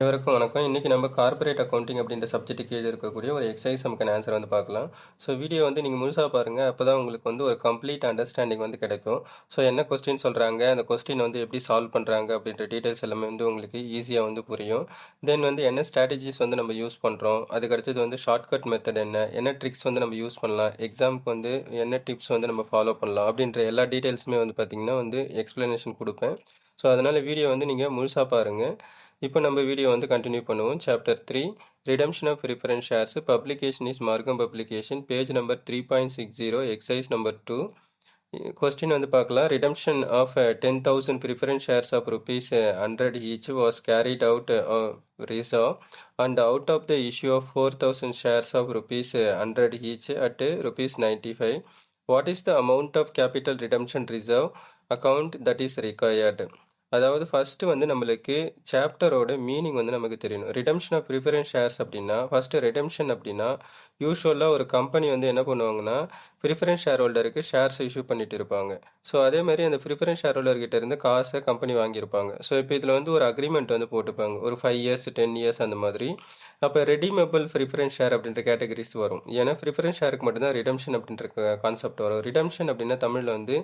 இவருக்கும் வணக்கம். இன்றைக்கி நம்ம கார்ப்பரேட் அக்கௌண்டிங் அப்படின்ற சப்ஜெக்ட் கீழே இருக்கக்கூடிய ஒரு எக்ஸசைஸ் நமக்கு ஆன்சர் வந்து பார்க்கலாம். ஸோ வீடியோ வந்து நீங்கள் முழுசாக பாருங்கள் அப்போ தான் உங்களுக்கு வந்து ஒரு கம்ப்ளீட் அண்டர்ஸ்டாண்டிங் வந்து கிடைக்கும். ஸோ என்ன கொஸ்டின் சொல்கிறாங்க அந்த கொஸ்டின் வந்து எப்படி சால்வ் பண்ணுறாங்க அப்படின்ற டீட்டெயில்ஸ் எல்லாமே வந்து உங்களுக்கு ஈஸியாக வந்து புரியும். தென் வந்து என்ன ஸ்ட்ராட்டஜிஸ் வந்து நம்ம யூஸ் பண்ணுறோம் அதுக்கடுத்தது வந்து ஷார்ட்கட் மெத்தட் என்ன? என்ன ட்ரிக்ஸ் வந்து நம்ம யூஸ் பண்ணலாம்? எக்ஸாமுக்கு வந்து என்ன டிப்ஸ் வந்து நம்ம ஃபாலோ பண்ணலாம்? அப்படின்ற எல்லா டீட்டெயில்ஸுமே வந்து பார்த்திங்கன்னா வந்து எக்ஸ்ப்ளனேஷன் கொடுப்பேன். ஸோ அதனால் வீடியோ வந்து நீங்கள் முழுசாக பாருங்கள் இப்போ நம்ம வீடியோ வந்து கண்டினியூ பண்ணுவோம். Chapter three redemption of preference shares publication is Margham publication page number three point six zero exercise number two question வந்து பார்க்கலாம். Redemption of ten thousand preference shares of rupees hundred each was carried out reserve and out of the issue of four thousand shares of rupees hundred each at rupees ninety five what is the amount of capital redemption reserve account that is required அதாவது first வந்து நம்மளுக்கு சாப்டரோட meaning வந்து நமக்கு தெரியணும். Redemption of preference shares அப்படின்னா first redemption அப்படின்னா யூஸ்வலாக ஒரு கம்பெனி வந்து என்ன பண்ணுவாங்கன்னா ப்ரிஃபரன்ஸ் ஷேர் ஹோல்டருக்கு ஷேர்ஸ் இஷ்யூ பண்ணிட்டு இருப்பாங்க ஸோ அதே மாதிரி அந்த ப்ரிஃபரன்ஸ் ஷேர் ஹோல்டர்கிட்ட இருந்து காசை கம்பெனி வாங்கியிருப்பாங்க. ஸோ இப்போ இதில் வந்து ஒரு அக்ரிமெண்ட் வந்து போட்டுப்பாங்க. ஒரு ஃபைவ் இயர்ஸ் டென் இயர்ஸ் அந்த மாதிரி. அப்போ ரெடிமேபிள் ப்ரிஃபரன்ஸ் ஷேர் அப்படின்ற கேட்டகரிஸ் வரும். ஏன்னா ப்ரிஃபரன்ஸ் ஷேருக்கு மட்டும்தான் ரிடம்ஷன் அப்படின்ற கான்செப்ட் வரும். ரிடம்ஷன் அப்படின்னா தமிழில் வந்து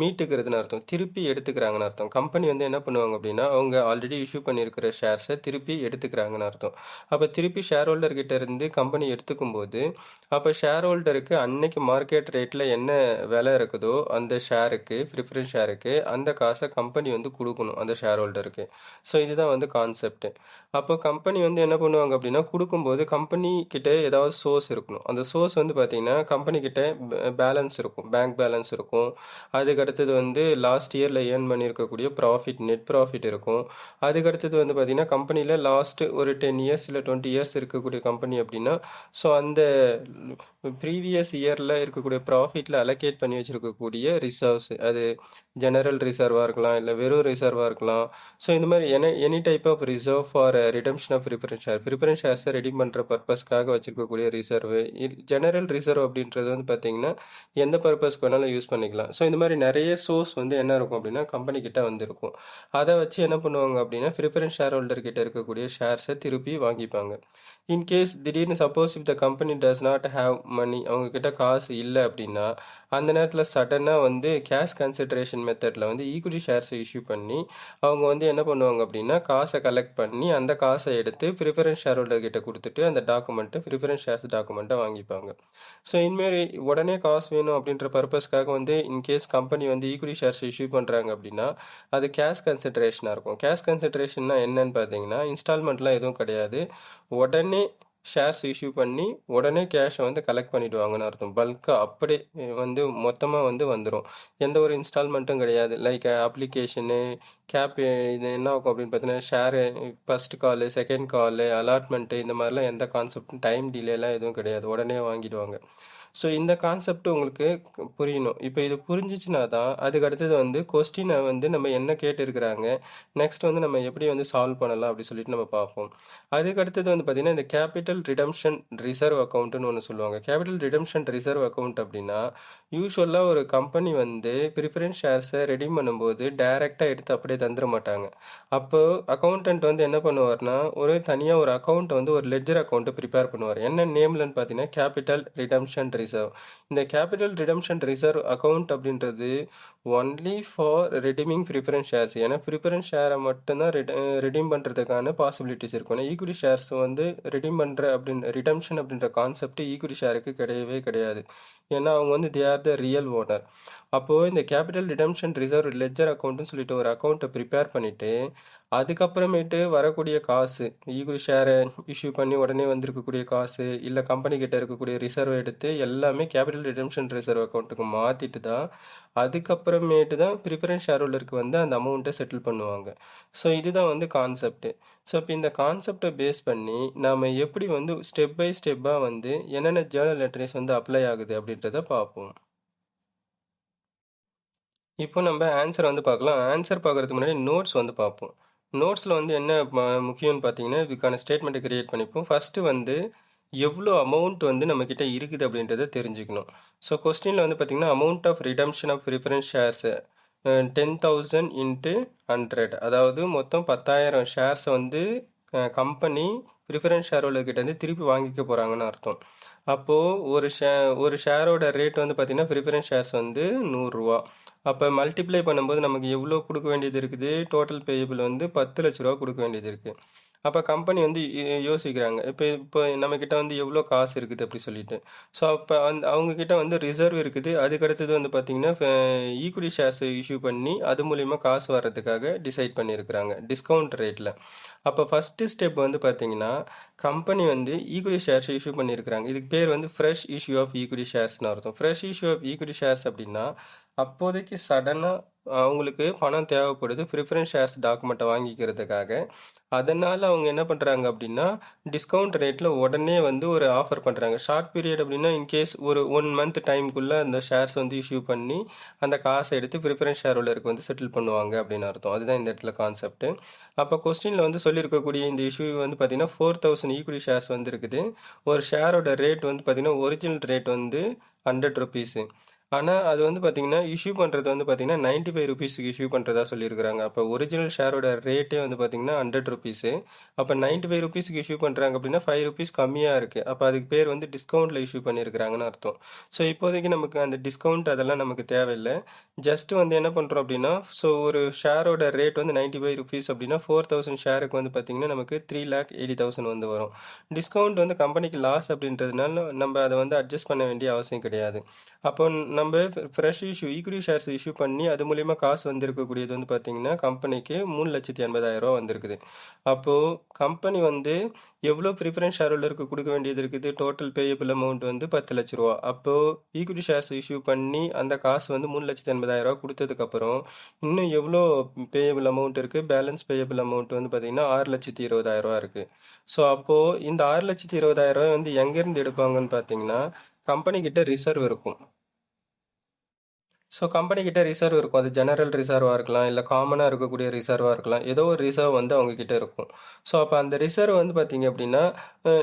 மீட்டுக்கிறதுன்னு அர்த்தம். திருப்பி எடுத்துக்கிறாங்கன்னு அர்த்தம். கம்பெனி வந்து என்ன பண்ணுவாங்க அப்படின்னா அவங்க ஆல்ரெடி இஷ்யூ பண்ணியிருக்கிற ஷேர்ஸை திருப்பி எடுத்துக்கிறாங்கன்னு அர்த்தம். அப்போ திருப்பி ஷேர் ஹோல்டர்கிட்ட இருந்து கம்பெனி எடுத்துக்கும் போது அப்போ ஷேர் ஹோல்டருக்கு அன்னைக்கு மார்க்கெட் ரேட்டில் என்ன விலை இருக்குதோ அந்த ஷேருக்கு ப்ரிஃபரன்ஸ் ஷேருக்கு அந்த காசை கம்பெனி வந்து கொடுக்கணும் அந்த ஷேர் ஹோல்டருக்கு ஸோ இதுதான் வந்து கான்செப்ட் அப்போ கம்பெனி வந்து என்ன பண்ணுவாங்க அப்படின்னா கொடுக்கும்போது கம்பெனி கிட்ட ஏதாவது சோர்ஸ் இருக்கணும். அந்த சோர்ஸ் வந்து பார்த்தீங்கன்னா கம்பெனி கிட்ட பேலன்ஸ் இருக்கும். பேங்க் பேலன்ஸ் இருக்கும். அதுக்கு அடுத்தது வந்து லாஸ்ட் இயரில் ஏர்ன் பண்ணியிருக்கக்கூடிய ப்ராஃபிட் நெட் ப்ராஃபிட் இருக்கும். அதுக்கு அடுத்தது வந்து பார்த்தீங்கன்னா கம்பெனியில் லாஸ்ட் ஒரு டென் இயர்ஸ் இல்லை டுவெண்ட்டி இயர்ஸ் இருக்கக்கூடிய கம்பெனி அப்படின்னா ஸோ அந்த ப்ரீவியஸ் இயரில் இருக்கக்கூடிய ப்ராஃபிட்டில் அலோகேட் பண்ணி வச்சுருக்கக்கூடிய ரிசர்வ்ஸ் அது ஜெனரல் ரிசர்வாக இருக்கலாம் இல்லை வெறும் ரிசர்வாக இருக்கலாம். ஸோ இந்த மாதிரி any any type of reserve for redemption of preference share preference ஷேர்ஸை ready பண்ணுற பர்பஸ்க்காக வச்சுருக்கக்கூடிய ரிசர்வ் ஜெனரல் ரிசர்வ் அப்படின்றது வந்து பார்த்தீங்கன்னா எந்த பர்பஸ்க்கு வேணாலும் யூஸ் பண்ணிக்கலாம். ஸோ இந்த மாதிரி நிறைய சோர்ஸ் வந்து என்ன இருக்கும் அப்படின்னா கம்பெனி கிட்ட வந்துருக்கும். அதை வச்சு என்ன பண்ணுவாங்க அப்படின்னா ப்ரிஃபரன்ஸ் ஷேர் ஹோல்டர் கிட்ட இருக்கக்கூடிய ஷேர்ஸை திருப்பி வாங்கிப்பாங்க. இன்கேஸ் திடீர்னு suppose if the company does not have money அவங்க கிட்ட காசு இல்லை இல்லை அப்படின்னா அந்த நேரத்தில் சடனாக வந்து கேஷ் கன்சிடரேஷன் மெத்தடில் வந்து ஈக்விட்டி ஷேர்ஸை இஷ்யூ பண்ணி அவங்க வந்து என்ன பண்ணுவாங்க அப்படின்னா காசை கலெக்ட் பண்ணி அந்த காசை எடுத்து ப்ரிஃபரன்ஸ் ஷேர் ஹோல்டர் கிட்ட கொடுத்துட்டு அந்த டாக்குமெண்ட்டை ப்ரிஃபரன்ஸ் ஷேர்ஸ் டாக்குமெண்ட்டை வாங்கிப்பாங்க. ஸோ இனிமேல் உடனே காசு வேணும் அப்படின்ற பர்பஸ்க்காக வந்து இன்கேஸ் கம்பெனி வந்து ஈக்விட்டி ஷேர்ஸ் இஷ்யூ பண்ணுறாங்க அப்படின்னா அது கேஷ் கன்சிடரேஷனாக இருக்கும். கேஷ் கன்சிடரேஷன்னா என்னன்னு பார்த்தீங்கன்னா இன்ஸ்டால்மெண்ட்லாம் எதுவும் கிடையாது. உடனே ஷேர்ஸ் இஷ்யூ பண்ணி உடனே கேஷை வந்து கலெக்ட் பண்ணிவிடுவாங்கன்னு அர்த்தம். பல்காக அப்படியே வந்து மொத்தமாக வந்து வந்துடும் எந்த ஒரு இன்ஸ்டால்மெண்ட்டும் கிடையாது. லைக் அப்ளிகேஷனு கேப் இது என்ன ஆகும் அப்படின்னு பார்த்தீங்கன்னா share first call second call allotment இந்த மாதிரிலாம் எந்த கான்செப்டும் டைம் டிலேலாம் எதுவும் கிடையாது. உடனே வாங்கிடுவாங்க. ஸோ இந்த கான்செப்ட் உங்களுக்கு புரியணும். இப்போ இது புரிஞ்சிச்சுனா தான் அதுக்கு அடுத்தது வந்து கொஸ்டினை வந்து நம்ம என்ன கேட்டிருக்கிறாங்க? நெக்ஸ்ட் வந்து நம்ம எப்படி வந்து சால்வ் பண்ணலாம் அப்படி சொல்லிட்டு நம்ம பார்ப்போம். அதுக்கு அடுத்தது வந்து பார்த்திங்கன்னா இந்த கேபிட்டல் ரிடம்ஷன் ரிசர்வ் அக்கௌண்ட்டுன்னு ஒன்று சொல்லுவாங்க. கேபிட்டல் ரிடம்ஷன் ரிசர்வ் அக்கௌண்ட் அப்படின்னா யூஸ்வலாக ஒரு கம்பெனி வந்து ப்ரிஃபரன்ஸ் ஷேர்ஸை ரெடி பண்ணும்போது டைரெக்டாக எடுத்து அப்படியே தந்துட மாட்டாங்க. அப்போது அக்கௌண்டன்ட் வந்து என்ன பண்ணுவார்னா ஒரு தனியாக ஒரு அக்கௌண்ட்டை வந்து ஒரு லெட்ஜர் அக்கௌண்ட்டு ப்ரிப்பேர் பண்ணுவார். என்ன நேம்லன்னு பார்த்தீங்கன்னா கேபிட்டல் ரிடம்ஷன் ரிசர்வ் இந்த கேபிட்டல் ரிடம்ஷன் ரிசர்வ் அக்கௌண்ட் அப்படின்றது only for redeeming preference shares ஏன்னா ப்ரிஃபரன்ஸ் ஷேரை மட்டும்தான் ரெடிம் பண்ணுறதுக்கான பாசிபிலிட்டிஸ் இருக்கும். ஏன்னா ஈக்விட்டி ஷேர்ஸ் வந்து ரெடிம் பண்ணுற அப்படின்ற ரிடம்ஷன் அப்படின்ற கான்செப்ட் ஈக்விட்டி ஷேருக்கு கிடையவே கிடையாது. ஏன்னா அவங்க வந்து they are the real owner அப்போது இந்த கேபிட்டல் ரிடம்ஷன் ரிசர்வ் லெஜர் அக்கௌண்ட்டுன்னு சொல்லிட்டு ஒரு அக்கௌண்ட்டை ப்ரிப்பேர் பண்ணிவிட்டு அதுக்கப்புறமேட்டு வரக்கூடிய காசு ஈக்குவல் ஷேரை இஷ்யூ பண்ணி உடனே வந்திருக்கக்கூடிய காசு இல்லை கம்பெனி கிட்ட இருக்கக்கூடிய ரிசர்வ் எடுத்து எல்லாமே கேபிட்டல் ரிடம்ஷன் ரிசர்வ் அக்கௌண்ட்டுக்கு மாற்றிட்டு தான் அதுக்கப்புறமேட்டு தான் ப்ரிஃபரன்ஸ் ஷேர் ஹோல்டருக்கு வந்து அந்த அமௌண்ட்டை செட்டில் பண்ணுவாங்க. ஸோ இதுதான் வந்து கான்செப்ட்டு ஸோ இப்போ இந்த கான்செப்டை பேஸ் பண்ணி நாம் எப்படி வந்து ஸ்டெப் பை ஸ்டெப்பாக வந்து என்னென்ன ஜேர்னல் என்ட்ரிஸ் வந்து அப்ளை ஆகுது அப்படின்றத பார்ப்போம். இப்போ நம்ம ஆன்சர் வந்து பார்க்கலாம். ஆன்சர் பார்க்குறதுக்கு முன்னாடி நோட்ஸ் வந்து பார்ப்போம். நோட்ஸில் வந்து என்ன முக்கியம்னு பார்த்தீங்கன்னா இதுக்கான ஸ்டேட்மெண்ட்டை கிரியேட் பண்ணிப்போம். ஃபஸ்ட்டு வந்து எவ்வளோ அமௌண்ட் வந்து நம்மக்கிட்ட இருக்குது அப்படின்றத தெரிஞ்சுக்கணும். ஸோ கொஸ்டினில் வந்து பார்த்தீங்கன்னா amount of redemption of preference shares ten thousand into hundred அதாவது மொத்தம் பத்தாயிரம் ஷேர்ஸை வந்து கம்பெனி ப்ரிஃபரன்ஸ் ஷேர் ஹோல்டர்கிட்டேருந்து திருப்பி வாங்கிக்க போகிறாங்கன்னு அர்த்தம். அப்போது ஒரு ஷே ஒரு ஷேரோட ரேட் வந்து பார்த்திங்கன்னா ப்ரிஃபரன்ஸ் ஷேர்ஸ் வந்து நூறுரூவா. அப்போ மல்டிப்ளை பண்ணும்போது நமக்கு எவ்வளோ கொடுக்க வேண்டியது இருக்குது? டோட்டல் பேயபிள் வந்து பத்து லட்ச ரூபா கொடுக்க வேண்டியது இருக்குது அப்போ கம்பெனி வந்து யோசிக்கிறாங்க. இப்போ இப்போ நம்மக்கிட்ட வந்து எவ்வளோ காசு இருக்குது அப்படி சொல்லிட்டு. ஸோ அப்போ அந்த அவங்கக்கிட்ட வந்து ரிசர்வ் இருக்குது. அதுக்கடுத்தது வந்து பார்த்திங்கன்னா ஈக்விட்டி ஷேர்ஸ் இஷ்யூ பண்ணி அது மூலிமா காசு வர்றதுக்காக டிசைட் பண்ணியிருக்கிறாங்க டிஸ்கவுண்ட் ரேட்டில் அப்போ ஃபஸ்ட்டு ஸ்டெப் வந்து பார்த்தீங்கன்னா கம்பெனி வந்து ஈக்விட்டி ஷேர்ஸ் இஷ்யூ பண்ணியிருக்கிறாங்க இதுக்கு பேர் வந்து ஃப்ரெஷ் இஷ்யூ ஆஃப் ஈக்விட்டி ஷேர்ஸ்னு அர்த்தம். Fresh issue of equity shares அப்படின்னா அப்போதைக்கு சடனாக அவங்களுக்கு பணம் தேவைப்படுது ப்ரிஃபரன்ஸ் ஷேர்ஸ் டாக்குமெண்ட்டை வாங்கிக்கிறதுக்காக. அதனால் அவங்க என்ன பண்ணுறாங்க அப்படின்னா டிஸ்கவுண்ட் ரேட்டில் உடனே வந்து ஒரு ஆஃபர் பண்ணுறாங்க ஷார்ட் பீரியட் அப்படின்னா இன்கேஸ் ஒரு ஒன் மந்த் டைமுக்குள்ளே அந்த ஷேர்ஸ் வந்து இஷ்யூ பண்ணி அந்த காசை எடுத்து ப்ரிஃபரன்ஸ் ஷேர் ஹோல்டருக்கு வந்து செட்டில் பண்ணுவாங்க அப்படின்னு அர்த்தம். அதுதான் இந்த இடத்துல கான்செப்ட் அப்போ கொஸ்டினில் வந்து சொல்லியிருக்கக்கூடிய இந்த இஷ்யூ வந்து பார்த்தீங்கன்னா ஃபோர் தௌசண்ட் ஈக்குவலி ஷேர்ஸ் வந்து இருக்குது ஒரு ஷேரோட ரேட் வந்து பார்த்திங்கன்னா ஒரிஜினல் ரேட் வந்து ஹண்ட்ரட் ருபீஸு ஆனால் அது வந்து பார்த்தீங்கன்னா இஷ்யூ பண்ணுறது வந்து பார்த்தீங்கன்னா நைன்ட்டி ஃபைவ் ருபீஸுக்கு இஷ்யூ பண்ணுறதா சொல்லியிருக்கிறாங்க. அப்போ ஒரிஜினல் ஷேரோட ரேட்டே வந்து பார்த்தீங்கன்னா ஹண்ட்ரட் ருபீஸு அப்போ நைன்ட்டி ஃபைவ் ருபீஸுக்கு இஷ்யூ பண்ணுறாங்க அப்படின்னா ஃபைவ் ருபீஸ் கம்மியாக இருக்குது அப்போ அதுக்கு பேர் வந்து டிஸ்கவுண்ட்டில் இஷ்யூ பண்ணியிருக்கிறாங்கன்னு அர்த்தம். ஸோ இப்போதைக்கு நமக்கு அந்த டிஸ்கவுண்ட் அதெல்லாம் நமக்கு தேவையில்லை. ஜஸ்ட் வந்து என்ன பண்ணுறோம் அப்படின்னா ஸோ ஒரு ஷேரோட ரேட் வந்து நைன்ட்டி ஃபைவ் ருபீஸ் அப்படின்னா ஃபோர் தௌசண்ட் ஷேருக்கு வந்து பார்த்தீங்கன்னா நமக்கு த்ரீ லேக் எயிட்டி தௌசண்ட் வந்து வரும். டிஸ்கவுண்ட் வந்து கம்பெனிக்கு லாஸ் அப்படின்றதுனால நம்ம அதை வந்து அட்ஜஸ்ட் பண்ண வேண்டிய அவசியம் கிடையாது. அப்போ நம்ம fresh issue equity shares issue பண்ணி அது மூலிமா காசு வந்திருக்கக்கூடியது வந்து பார்த்தீங்கன்னா கம்பெனிக்கு மூணு லட்சத்தி எண்பதாயிரம் ரூபா வந்திருக்குது. அப்போது கம்பெனி வந்து எவ்வளோ ப்ரிஃபரன்ஸ் ஷேர் ஹோல்டருக்கு கொடுக்க வேண்டியது இருக்குது? டோட்டல் பேயபிள் அமௌண்ட் வந்து பத்து லட்ச ரூபா. அப்போது ஈக்விட்டி ஷேர்ஸ் இஷ்யூ பண்ணி அந்த காசு வந்து மூணு லட்சத்தி எண்பதாயிரம் ரூபா கொடுத்ததுக்கப்புறம் இன்னும் எவ்வளோ பேயபிள் அமௌண்ட் இருக்குது பேலன்ஸ் பேயபிள் அமௌண்ட் வந்து பார்த்தீங்கன்னா ஆறு லட்சத்தி இருபதாயிரம் ரூபா இருக்குது ஸோ அப்போது இந்த ஆறு லட்சத்தி இருபதாயிரம் ரூபாய் வந்து எங்கேருந்து எடுப்பாங்கன்னு பார்த்தீங்கன்னா கம்பெனி கிட்ட ரிசர்வ் இருக்கும். ஸோ கம்பெனிக்கிட்ட ரிசர்வ் இருக்கும். அது ஜெனரல் ரிசர்வாக இருக்கலாம் இல்லை காமனாக இருக்கக்கூடிய ரிசர்வாக இருக்கலாம். ஏதோ ஒரு ரிசர்வ் வந்து அவங்கக்கிட்ட இருக்கும். ஸோ அப்போ அந்த ரிசர்வ் வந்து பார்த்தீங்க அப்படின்னா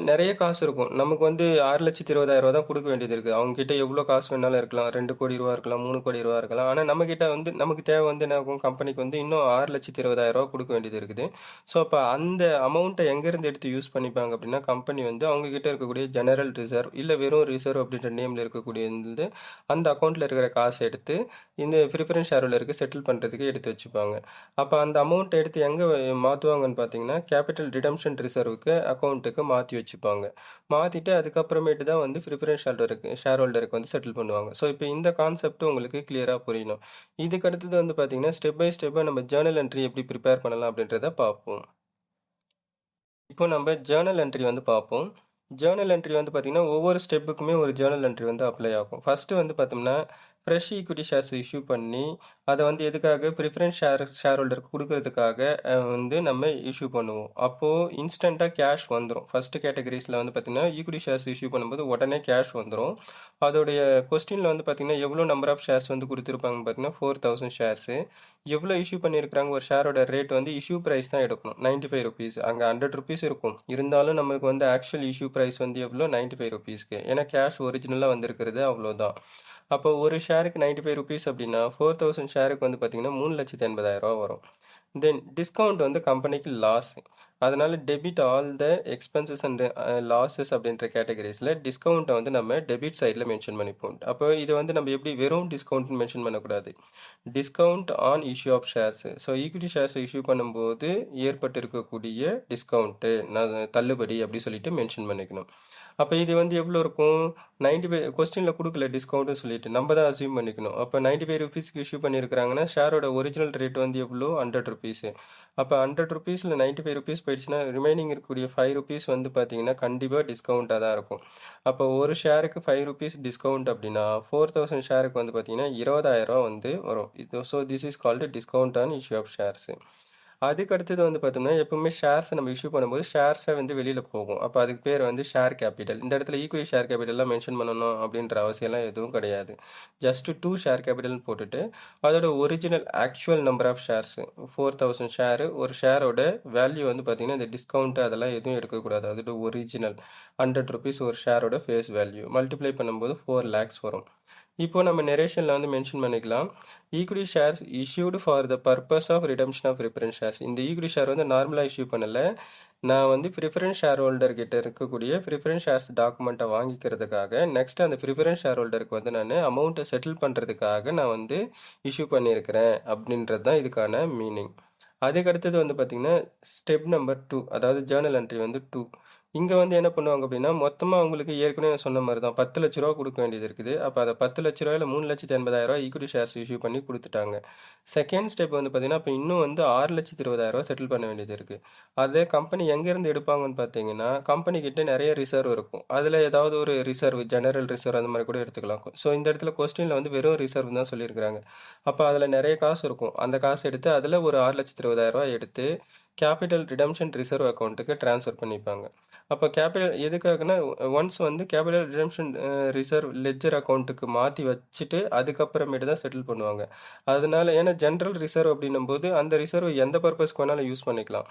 நிறைய காசு இருக்கும். நமக்கு வந்து ஆறு லட்சத்தி இருபதாயிரம் தான் கொடுக்க வேண்டியது இருக்குது அவங்கக்கிட்ட எவ்வளோ காசு வேணாலும் இருக்கலாம். ரெண்டு கோடி ரூபா இருக்கலாம் மூணு கோடி ரூபா இருக்கலாம். ஆனால் நம்மக்கிட்ட வந்து நமக்கு தேவை வந்து என்ன ஆகும்? கம்பெனிக்கு வந்து இன்னும் ஆறு லட்சத்தி இருபதாயிரம் ரூபா கொடுக்க வேண்டியது இருக்குது. ஸோ அப்போ அந்த அமௌண்ட்டை எங்கேருந்து எடுத்து யூஸ் பண்ணிப்பாங்க அப்படின்னா கம்பெனி வந்து அவங்கக்கிட்ட இருக்கக்கூடிய ஜெனரல் ரிசர்வ் இல்லை வெறும் ரிசர்வ் அப்படின்ற நேமில் இருக்கக்கூடிய அந்த அக்கௌண்ட்டில் இருக்கிற காசை எடுத்து இந்த ப்ரிஃபரன்ஸ் ஷேர் ஹோல்டருக்கு செட்டில் பண்ணுறதுக்கு எடுத்து வச்சுப்பாங்க. அப்போ அந்த அமௌண்ட்டை எடுத்து எங்கே மாற்றுவாங்கன்னு பார்த்தீங்கன்னா கேபிட்டல் ரிடம்ஷன் ரிசர்வுக்கு அக்கௌண்ட்டுக்கு மாற்றி வச்சுப்பாங்க. மாற்றிட்டு அதுக்கப்புறமேட்டு தான் வந்து ப்ரிஃபரன்ஸ் ஷேர் ஷேர் ஹோல்டருக்கு வந்து செட்டில் பண்ணுவாங்க. ஸோ இப்போ இந்த கான்செப்ட் உங்களுக்கு கிளியராக புரியணும். இதுக்கு அடுத்தது வந்து பார்த்தீங்கன்னா ஸ்டெப் பை ஸ்டெப்பாக நம்ம ஜேர்னல் என்ட்ரி எப்படி ப்ரிப்பேர் பண்ணலாம் அப்படின்றத பார்ப்போம் இப்போ நம்ம ஜேர்னல் என்ட்ரி வந்து பார்ப்போம் ஜேர்னல் என்ட்ரி வந்து பார்த்திங்கன்னா ஒவ்வொரு ஸ்டெப்புக்குமே ஒரு ஜேர்னல் என்ட்ரி வந்து அப்ளை ஆகும். ஃபஸ்ட்டு வந்து பார்த்தோம்னா ஃப்ரெஷ் ஈக்விட்டி ஷேர்ஸ் இஷ்யூ பண்ணி அதை வந்து எதுக்காக? ப்ரிஃபரன்ஸ் ஷேர் ஷேர் ஹோல்டருக்கு கொடுக்கறதுக்காக வந்து நம்ம இஷ்யூ பண்ணுவோம். அப்போது இன்ஸ்டண்ட்டாக கேஷ் வந்துடும் ஃபஸ்ட்டு கேட்டகரிஸில் வந்து பார்த்திங்கன்னா ஈக்விட்டி ஷேர்ஸ் இஷ்யூ பண்ணும்போது உடனே கேஷ் வந்துடும் அதோடைய கொஸ்டினில் வந்து பார்த்திங்கன்னா எவ்வளோ நம்பர் ஆஃப் ஷேர்ஸ் வந்து கொடுத்துருப்பாங்கன்னு பார்த்தீங்கன்னா ஃபோர் தௌசண்ட் ஷேர்ஸு எவ்வளோ இஷ்யூ பண்ணியிருக்கிறாங்க ஒரு ஷேரோட ரேட் வந்து இஷ்யூ ப்ரைஸ் தான் எடுக்கணும். நைன்ட்டி ஃபைவ் ருபீஸ் அங்கே ஹண்ட்ரட் ருபீஸ் இருக்கும். இருந்தாலும் நமக்கு வந்து ஆக்சுவல் இஷ்யூ ப்ரைஸ் வந்து எவ்வளோ நைன்ட்டி ஃபைவ் ருபீஸ்க்கு ஏன்னா கேஷ் ஒரிஜினலாக வந்திருக்கிறது அவ்வளோதான் அப்போ ஒரு ஷேர் ஷேருக்கு நைன்ட்டி ஃபைவ் ருபீஸ் அப்படின்னா ஃபோர் தௌசண்ட் ஷேருக்கு வந்து பார்த்தீங்கன்னா மூணு லட்சத்தி எண்பதாயிரரூபா வரும். தென் டிஸ்கவுண்ட் வந்து கம்பெனிக்கு லாஸ் அதனால் debit all the expenses and losses அப்படின்ற கேட்டகரிஸில் டிஸ்கவுண்ட்டை வந்து நம்ம டெபிட் சைடில் மென்ஷன் பண்ணிப்போம். அப்போ இது வந்து நம்ம எப்படி வெறும் டிஸ்கவுண்ட்னு மென்ஷன் பண்ணக்கூடாது. Discount on issue of shares so equity shares issue பண்ணும்போது ஏற்பட்டிருக்கக்கூடிய டிஸ்கவுண்ட்டு நான் தள்ளுபடி அப்படி சொல்லிட்டு மென்ஷன் பண்ணிக்கணும். அப்போ இது வந்து எவ்வளோ இருக்கும்? நைன்ட்டி ஃபைவ் கொஸ்டினில் கொடுக்கல டிஸ்கவுண்ட்னு சொல்லிட்டு. நம்ம தான் அசியூம் பண்ணிக்கணும். அப்போ நைன்டி ஃபைவ் ருபீஸ்க்கு இஷ்யூ பண்ணியிருக்கிறாங்கன்னா ஷேரோட ஒரிஜினல் ரேட் வந்து எவ்வளோ ஹண்ட்ரட் ருபீஸு அப்போ ஹண்ட்ரட் ருபீஸில் நைன்ட்டி ஃபைவ் ருபீஸ் போயிடுச்சுன்னா ரிமைனிங் இருக்கக்கூடிய ஃபைவ் ருபீஸ் வந்து பார்த்தீங்கன்னா கண்டிப்பாக டிஸ்கவுண்ட்டாக தான் இருக்கும். அப்போ ஒரு ஷேருக்கு ஃபைவ் ருபீஸ் டிஸ்கவுண்ட் அப்படின்னா ஃபோர் தௌசண்ட் ஷேருக்கு வந்து பார்த்தீங்கன்னா இருபதாயிரம் வந்து வரும். இது so this is called discount on issue of shares அதுக்கு அடுத்தது வந்து பார்த்தோம்னா எப்பவுமே ஷேர்ஸை நம்ம இஷ்யூ பண்ணும்போது ஷேர்ஸை வந்து வெளியில் போகும். அப்போ அதுக்கு பேர் வந்து ஷேர் கேபிட்டல் இந்த இடத்துல ஈக்குவலி ஷேர் கேபிட்டல்லாம் மென்ஷன் பண்ணணும் அப்படின்ற அவசியம்லாம் எதுவும் கிடையாது. ஜஸ்ட் டூ ஷேர் கேபிட்டல்னு போட்டுட்டு அதோட original actual number of shares four thousand share ஒரு ஷேரோட வேல்யூ வந்து பார்த்தீங்கன்னா இந்த டிஸ்கவுண்ட் அதெல்லாம் எதுவும் எடுக்கக்கூடாது அதோட ஒரிஜினல் ஹண்ட்ரட் ருபீஸ் ஒரு ஷேரோட ஃபேஸ் வேல்யூ மல்டிப்ளை பண்ணும்போது ஃபோர் லேக்ஸ் வரும். இப்போது நம்ம நெரேஷனில் வந்து மென்ஷன் பண்ணிக்கலாம். Equity shares issued for the purpose of redemption of preference shares இந்த ஈக்விட்டி ஷேர் வந்து நார்மலாக இஷ்யூ பண்ணல. நான் வந்து ப்ரிஃபரன்ஸ் ஷேர் ஹோல்டர் கிட்ட இருக்கக்கூடிய ப்ரிஃபரன்ஸ் ஷேர்ஸ் டாக்குமெண்ட்டை வாங்கிக்கிறதுக்காக நெக்ஸ்ட் அந்த ப்ரிஃபரன்ஸ் ஷேர் ஹோல்டருக்கு வந்து நான் அமௌண்ட்டை செட்டில் பண்ணுறதுக்காக நான் வந்து இஷ்யூ பண்ணியிருக்கிறேன் அப்படின்றது தான் இதுக்கான மீனிங் அதுக்கு அடுத்தது வந்து பார்த்திங்கன்னா ஸ்டெப் நம்பர் டூ அதாவது ஜேர்னல் என்ட்ரி வந்து டூ இங்கே வந்து என்ன பண்ணுவாங்க அப்படின்னா மொத்தமாக அவங்களுக்கு ஏற்கனவே நான் சொன்ன மாதிரி தான் பத்து லட்ச ரூபா கொடுக்க வேண்டியது இருக்குது. அப்போ அதை பத்து லட்ச ரூபாயில் மூணு லட்சத்தி எண்பதாயிரரூவா ஈக்குவிட்டி ஷேர்ஸ் இஷ்யூ பண்ணி கொடுத்துட்டாங்க. செகண்ட் ஸ்டெப் வந்து பார்த்தீங்கன்னா இப்போ இன்னும் வந்து ஆறு லட்சத்தி இருபதாயிரரூவா செட்டில் பண்ண வேண்டியது இருக்குது அதே கம்பெனி எங்கேருந்து எடுப்பாங்கன்னு பார்த்தீங்கன்னா கம்பெனிக்கிட்ட நிறைய ரிசர்வ் இருக்கும். அதில் ஏதாவது ஒரு ரிசர்வ் ஜெனரல் ரிசர்வ் அந்த மாதிரி கூட எடுத்துக்கலாம். ஸோ இந்த இடத்துல கொஸ்டினில் வந்து வெறும் ரிசர்வ் தான் சொல்லியிருக்கிறாங்க. அப்போ அதில் நிறைய காசு இருக்கும். அந்த காசு எடுத்து அதில் ஒரு ஆறு லட்சத்தி இருபதாயிரரூவா எடுத்து கேபிட்டல் ரிடம்ஷன் ரிசர்வ் அக்கௌண்ட்டுக்கு ட்ரான்ஸ்ஃபர் பண்ணிப்பாங்க. அப்போ கேபிட்டல் எதுக்காகனா ஒன்ஸ் வந்து கேபிட்டல் ரிடம்ஷன் ரிசர்வ் லெஜர் அக்கௌண்ட்டுக்கு மாற்றி வச்சுட்டு அதுக்கப்புறமேட்டு தான் செட்டில் பண்ணுவாங்க. அதனால ஏன்னா ஜென்ரல் ரிசர்வ் அப்படின்னும் போது அந்த ரிசர்வ் எந்த பர்பஸ்க்கு வேணாலும் யூஸ் பண்ணிக்கலாம்.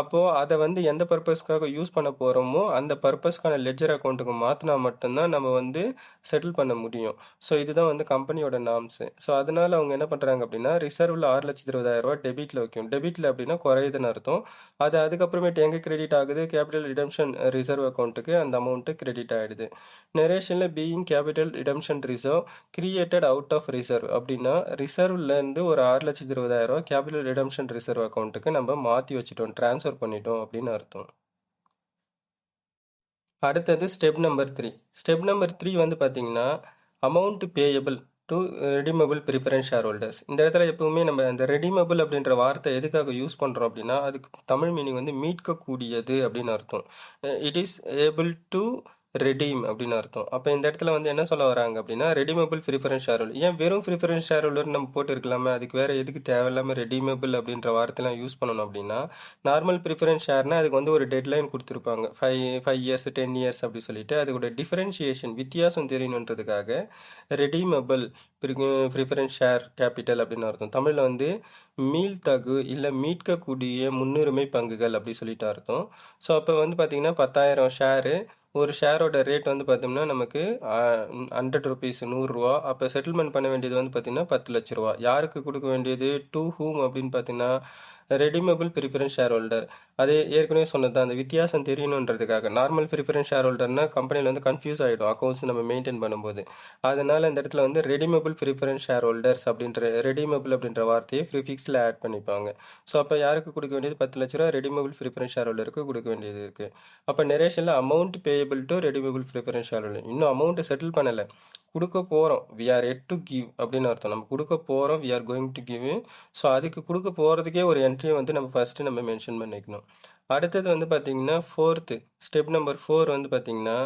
அப்போது அதை வந்து எந்த பர்பஸ்க்காக யூஸ் பண்ண போகிறோமோ அந்த பர்பஸ்க்கான லெஜர் அக்கௌண்ட்டுக்கு மாற்றினா மட்டும்தான் நம்ம வந்து செட்டில் பண்ண முடியும். ஸோ இதுதான் வந்து கம்பெனியோட நாம்ஸு ஸோ அதனால அவங்க என்ன பண்ணுறாங்க அப்படின்னா ரிசர்வில் ஆறு லட்சத்தி இருபதாயிரரூபா டெபிட்டில் வைக்கும் டெபிட்டில் அப்படின்னா குறையுதுன்னு அர்த்தம். அது அதுக்கப்புறமேட்டு எங்கே கிரெடிட் ஆகுது? கேபிட்டல் ரிடம்ஷன் ரிசர்வ் அக்கௌண்ட்டுக்கு அந்த அமௌண்ட்டு கிரெடிட் ஆகிடுது நெரேஷனில் being capital redemption reserve created out of reserve அப்படின்னா ரிசர்வ்லேருந்து ஒரு ஆறு லட்சத்தி இருபதாயிரம் கேபிட்டல் ரிடம்ஷன் ரிசர்வ் அக்கௌண்ட்டுக்கு நம்ம மாற்றி வச்சுட்டோம் ட்ரான்ஸ்ஃபர் பண்ணிட்டோம் அப்படின்னு அர்த்தம். அடுத்தது step number three step number three வந்து பார்த்தீங்கன்னா amount payable to redeemable preference share holders இந்த இடத்துல எப்பவுமே நம்ம அந்த ரெடிமபிள் அப்படின்ற வார்த்தை எதுக்காக யூஸ் பண்ணுறோம் அப்படின்னா அதுக்கு தமிழ் மீனிங் வந்து மீட்கக்கூடியது அப்படின்னு அர்த்தம். It is able to redeem அப்படின்னு அர்த்தம். அப்போ இந்த இடத்துல வந்து என்ன சொல்ல வராங்க அப்படின்னா ரெடிமபிள் ப்ரிஃபரன்ஸ் ஷேர் ஹோல்டர் ஏன் வெறும் ப்ரிஃபரன்ஸ் ஷேர் ஹோல்டர் நம்ம போட்டுருக்கலாமே? அதுக்கு வேறு எதுக்கு தேவையில்லாமல் ரெடிமபிள் அப்படின்ற வார்த்தைலாம் யூஸ் பண்ணணும் அப்படின்னா நார்மல் ப்ரிஃபரன்ஸ் ஷேர்னால் அதுக்கு வந்து ஒரு டெட்லைன் கொடுத்துருப்பாங்க. Five five years ten years அப்படி சொல்லிட்டு அதோட டிஃபரன்ஷியேஷன் வித்தியாசம் தெரியணுன்றதுக்காக ரெடிமபிள் ப்ரிஃபரன்ஸ் ஷேர் கேபிட்டல் அப்படின்னு அர்த்தம். தமிழில் வந்து மீள்தகு இல்லை மீட்கக்கூடிய முன்னுரிமை பங்குகள் அப்படி சொல்லிட்டு அர்த்தம். ஸோ அப்போ வந்து பார்த்திங்கன்னா பத்தாயிரம் ஷேரு ஒரு ஷேரோட ரேட் வந்து பார்த்தோம்னா நமக்கு ஹண்ட்ரட் ருபீஸ் நூறுரூவா. அப்போ செட்டில்மெண்ட் பண்ண வேண்டியது வந்து பார்த்திங்கன்னா பத்து லட்ச ரூபா. யாருக்கு கொடுக்க வேண்டியது? டூ ஹூம் அப்படின்னு பார்த்தீங்கன்னா ரெடிமபிள் ப்ரிஃபரன்ஸ் ஷேர் ஹோல்டர் அதே ஏற்கனவே சொன்னது அந்த வித்தியாசம் தெரியணுன்றதுக்காக. நார்மல் ப்ரிஃபரன்ஸ் ஷேர் ஹோல்டர்னா கம்பெனியில் வந்து கன்ஃபியூஸ் ஆகிடும் அக்கௌண்ட்ஸ் நம்ம மெயின்டைன் பண்ணும்போது. அதனால் இந்த இடத்துல வந்து ரெடிமபிள் ப்ரிஃபரன்ஸ் ஷேர் ஹோல்டர்ஸ் அப்படின்ற ரெடிமபிள் அப்படின்ற வார்த்தையை ப்ரிஃபிக்ஸில் ஆட் பண்ணிப்பாங்க. ஸோ அப்போ யாருக்கு கொடுக்க வேண்டியது? பத்து லட்ச ரூபா ரெடிமபிள் ப்ரிஃபரன்ஸ் ஷேர் ஹோல்டருக்கு கொடுக்க வேண்டியது இருக்குது அப்போ நெரேஷனில் amount payable to redeemable preference share holder இன்னும் அமௌண்ட்டு செட்டில் பண்ணலை. கொடுக்க போகிறோம் we are yet to give அப்படின்னு அர்த்தம். நம்ம கொடுக்க போகிறோம் we are going to give so அதுக்கு கொடுக்க போகிறதுக்கே ஒரு என்ட்ரியை வந்து நம்ம ஃபஸ்ட்டு நம்ம மென்ஷன் பண்ணிக்கணும். அடுத்தது வந்து பார்த்திங்கன்னா ஃபோர்த்து ஸ்டெப் நம்பர் ஃபோர் வந்து பார்த்திங்கன்னா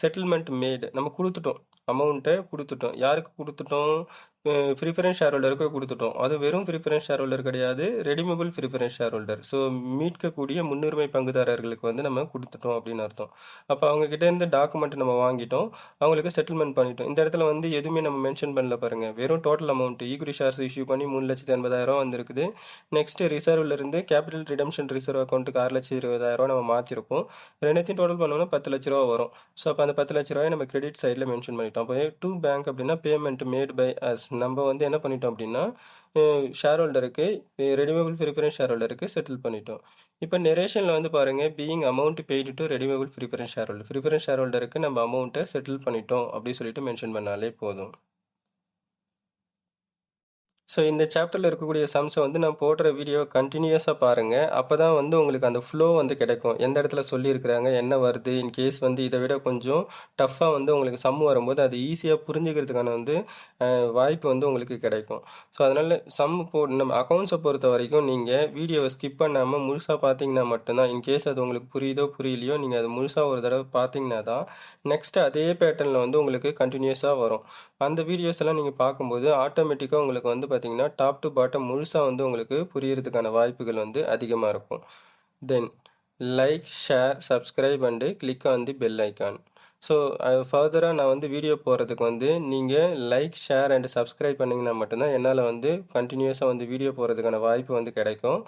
செட்டில்மெண்ட் மேடு நம்ம கொடுத்துட்டோம். அமௌண்ட்டை கொடுத்துட்டோம். யாருக்கு கொடுத்துட்டோம்? ப்ரிஃபரன்ஸ் ஷேர் ஹோல்டருக்கு கொடுத்துட்டோம். அது வெறும் ப்ரிஃபரன்ஸ் ஷேர் ஹோல்டர் கிடையாது redeemable preference share holder so மீட்கக்கூடிய முன்னுரிமை பங்குதாரர்களுக்கு வந்து நம்ம கொடுத்துட்டோம் அப்படின்னு அர்த்தம். அப்போ அவங்ககிட்டேருந்து டாக்குமெண்ட் நம்ம வாங்கிட்டோம். அவங்களுக்கு செட்டில்மெண்ட் பண்ணிட்டோம். இந்த இடத்துல வந்து எதுவுமே நம்ம மென்ஷன் பண்ணல பாருங்கள் வெறும் total amount equity shares issue பண்ணி மூணு லட்சத்தி எண்பதாயிரம் வந்திருக்குது. நெக்ஸ்ட் ரிசர்வ்லேருந்து கேபிட்டல் ரிடம்ஷன் ரிசர்வ் அக்கௌண்ட்டுக்கு ஆறு லட்சத்தி இருபதாயிரம் நம்ம மாற்றிருப்போம் ரெண்டுத்தையும் டோட்டல் பண்ணோம்னா பத்து லட்ச ரூபா வரும். ஸோ அப்போ அந்த பத்து லட்ச ரூபாய் நம்ம கிரெடிட் சைடில் மென்ஷன் பண்ணிட்டோம். அப்போ டூ பேங்க் அப்படின்னா பேமெண்ட் மேட் பை அஸ் நம்ம வந்து என்ன பண்ணிட்டோம் அப்படின்னா ஷேர் ஹோல்டருக்கு ரெடிமேபிள் ப்ரிஃபரன்ஸ் ஷேர் ஹோல்டருக்கு செட்டில் பண்ணிட்டோம். இப்போ நெரேஷனில் வந்து பாருங்கள் being amount paid to redeemable preference share holder preference share ஹோல்டருக்கு நம்ம அமௌண்ட்டை செட்டில் பண்ணிட்டோம் அப்படின்னு சொல்லிட்டு மென்ஷன் பண்ணாலே போதும். ஸோ இந்த சாப்டரில் இருக்கக்கூடிய சம்ஸை வந்து நான் போடுற வீடியோ கண்டினியூஸாக பாருங்கள் அப்போ தான் வந்து உங்களுக்கு அந்த ஃப்ளோ வந்து கிடைக்கும். எந்த இடத்துல சொல்லியிருக்கிறாங்க என்ன வருது இன் கேஸ் வந்து இதை விட கொஞ்சம் டஃப்பாக வந்து உங்களுக்கு சம் வரும்போது அது ஈஸியாக புரிஞ்சுக்கிறதுக்கான வந்து வாய்ப்பு வந்து உங்களுக்கு கிடைக்கும். ஸோ அதனால் சம் போ நம்ம அக்கௌண்ட்ஸை பொறுத்த வரைக்கும் நீங்கள் வீடியோவை ஸ்கிப் பண்ணாமல் முழுசாக பார்த்தீங்கன்னா மட்டும்தான் இன் கேஸ் அது உங்களுக்கு புரியுதோ புரியலையோ நீங்கள் அது முழுசாக ஒரு தடவை பார்த்தீங்கன்னா தான் நெக்ஸ்ட்டு அதே பேட்டர்னில் வந்து உங்களுக்கு கண்டினியூஸாக வரும். அந்த வீடியோஸ் எல்லாம் நீங்கள் பார்க்கும்போது ஆட்டோமேட்டிக்காக உங்களுக்கு வந்து பார்த்தீங்கன்னா டாப் டு பாட்டம் முழுசாக வந்து உங்களுக்கு புரியறதுக்கான வாய்ப்புகள் வந்து அதிகமாக இருக்கும். Then like share subscribe and click on the bell icon so ஃபர்தராக நான் வந்து வீடியோ போடுறதுக்கு வந்து நீங்கள் லைக் ஷேர் அண்ட் சப்ஸ்கிரைப் பண்ணிங்கன்னா மட்டும்தான் என்னால் வந்து கண்டினியூஸாக வந்து வீடியோ போகிறதுக்கான வாய்ப்பு வந்து கிடைக்கும்.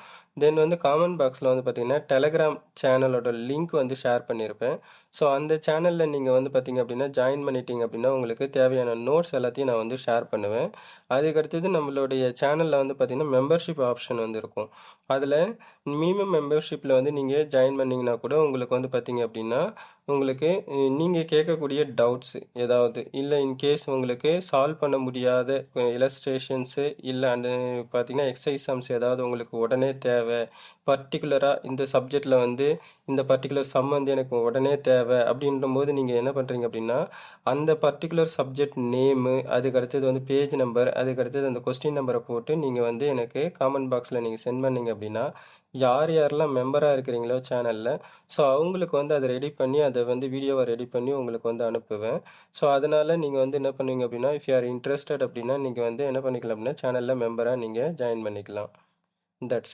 தென் வந்து காமெண்ட் பாக்ஸில் வந்து பார்த்திங்கன்னா டெலகிராம் சேனலோட லிங்க் வந்து ஷேர் பண்ணியிருப்பேன் ஸோ அந்த சேனலில் நீங்கள் வந்து பார்த்திங்க அப்படின்னா ஜாயின் பண்ணிட்டீங்க அப்படின்னா உங்களுக்கு தேவையான நோட்ஸ் எல்லாத்தையும் நான் வந்து ஷேர் பண்ணுவேன். அதுக்கடுத்தது நம்மளுடைய சேனலில் வந்து பார்த்திங்கன்னா மெம்பர்ஷிப் ஆப்ஷன் வந்து இருக்கும். அதில் மினிமம் மெம்பர்ஷிப்பில் வந்து நீங்கள் ஜாயின் பண்ணிங்கன்னா கூட உங்களுக்கு வந்து பார்த்தீங்க அப்படின்னா உங்களுக்கு நீங்கள் கேட்கக்கூடிய டவுட்ஸ் ஏதாவது இல்லை இன்கேஸ் உங்களுக்கு சால்வ் பண்ண முடியாத இலஸ்ட்ரேஷன்ஸு இல்லை அந்த பார்த்தீங்கன்னா எக்ஸசைஸ் சம்ஸ் ஏதாவது உங்களுக்கு உடனே தேவை பர்டிகுலராக இந்த சப்ஜெக்டில் வந்து இந்த பர்டிகுலர் சம் வந்து எனக்கு உடனே தேவை அப்படின்ற போது நீங்கள் என்ன பண்ணுறீங்க அப்படின்னா அந்த பர்டிகுலர் சப்ஜெக்ட் நேமு அதுக்கு அடுத்தது வந்து பேஜ் நம்பர் அதுக்கு அடுத்தது அந்த கொஸ்டின் நம்பரை போட்டு நீங்கள் வந்து எனக்கு காமெண்ட் பாக்ஸில் நீங்கள் சென்ட் பண்ணீங்க அப்படின்னா யார் யாரெல்லாம் மெம்பராக இருக்கிறீங்களோ சேனலில் ஸோ அவங்களுக்கு வந்து அதை ரெடி பண்ணி அதை வந்து வீடியோவை ரெடி பண்ணி உங்களுக்கு வந்து அனுப்புவேன். ஸோ அதனால் நீங்கள் வந்து என்ன பண்ணுவீங்க அப்படின்னா இஃப் யூ ஆர் இன்ட்ரெஸ்டட் அப்படின்னா நீங்கள் வந்து என்ன பண்ணிக்கலாம் அப்படின்னா சேனலில் மெம்பராக நீங்கள் ஜாயின் பண்ணிக்கலாம். தட்ஸ்